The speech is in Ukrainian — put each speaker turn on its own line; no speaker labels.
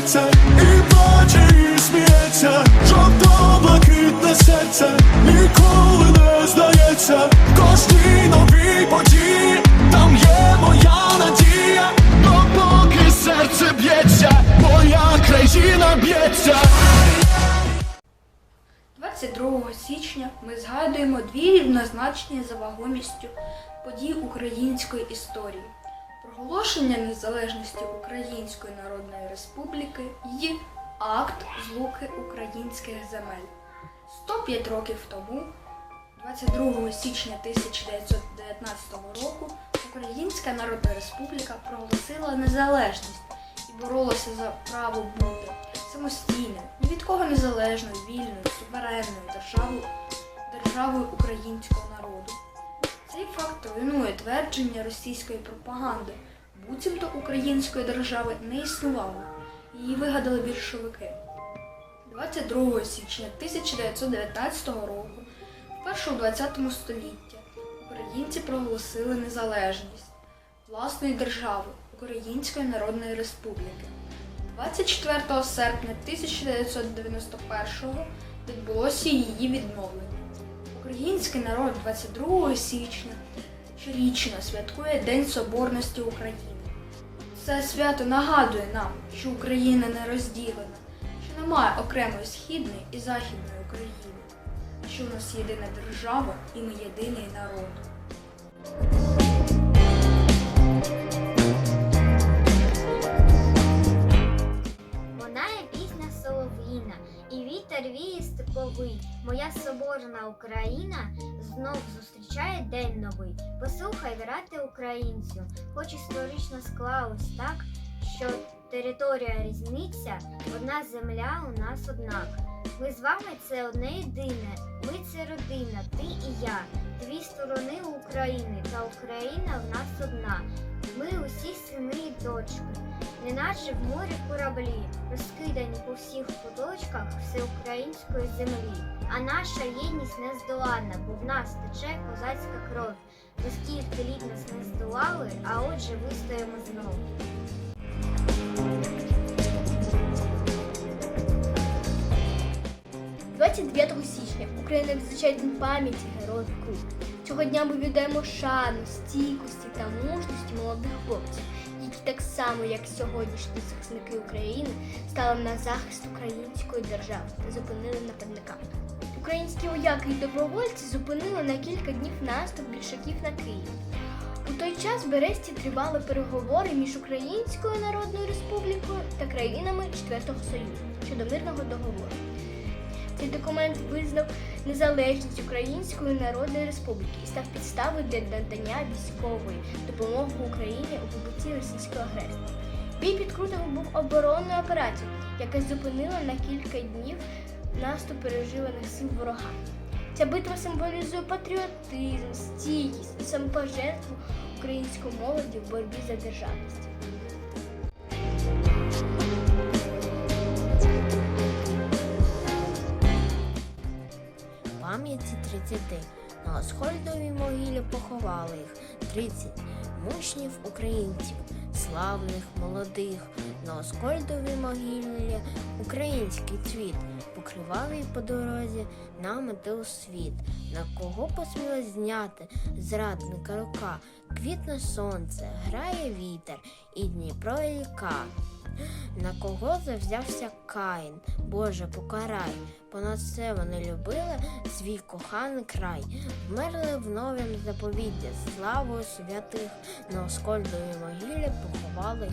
серце, і плаче, і сміється, жовто-блакитне серце, ніколи не здається, кожній новій події, там є моя надія, допоки серце б'ється, моя країна б'ється.
22 січня ми згадуємо дві рівнозначні за вагомістю події української історії: проголошення незалежності Української Народної Республіки і акт злуки українських земель. 105 років тому, 22 січня 1919 року, Українська Народна Республіка проголосила незалежність і боролася за право бути самостійною, ні від кого незалежною, вільною, суверенною державою, державою українського народу. Цей факт руйнує твердження російської пропаганди, буцімто української держави не існувало. Її вигадали більшовики. 22 січня 1919 року, вперше у 20 столітті, українці проголосили незалежність власної держави Української Народної Республіки. 24 серпня 1991 відбулося її відновлення. Український народ 22 січня щорічно святкує День Соборності України. Це свято нагадує нам, що Україна не розділена, що немає окремої східної і західної України, що в нас єдина держава і ми єдиний народ.
Віє. Моя соборна Україна знов зустрічає день новий. Послухай, грати українцю, хоч історично склалось так, що територія різниця, одна земля у нас однак. Ми з вами це одне єдине, ми це родина, ти і я, дві сторони України, та Україна в нас одна. Ми усі сини і дочки неначе в морі кораблі, розкидані по всіх куточках всеукраїнської землі. А наша єдність нездоланна, бо в нас тече козацька кров. Ви скільки літ нас не здолали, а отже вистоїмо знов.
– 29 січня Україна відзначає День пам'яті героїв Крут. Цього дня ми віддаємо шану, стійкості та мужності молодих хлопців, які так само, як сьогоднішні захисники України, стали на захист української держави та зупинили нападника. Українські вояки і добровольці зупинили на кілька днів наступ більшаків на Київ. У той час в Бересті тривали переговори між Українською Народною Республікою та країнами Четвертого Союзу щодо мирного договору. Цей документ визнав незалежність Української Народної Республіки і став підставою для надання військової допомоги Україні у побутті російської агресії. Бій під Крутом був оборонною операцією, яка зупинила на кілька днів наступ переживаних сил ворога. Ця битва символізує патріотизм, стійкість і самопожертву української молоді в боротьбі за державність.
30. На Осхольдовій могилі поховали їх 30 мучнів українців, славних, молодих. На Оскольдовій могилі український цвіт, покривавий по дорозі у світ. На кого посміло зняти зрадника рука? Квітне сонце, грає вітер і Дніпро і ріка. На кого завзявся Каїн, Боже, покарай, понад все вони любили свій коханий край, вмерли в новім заповіді, славою святих, на Оскольдовій могилі поховали.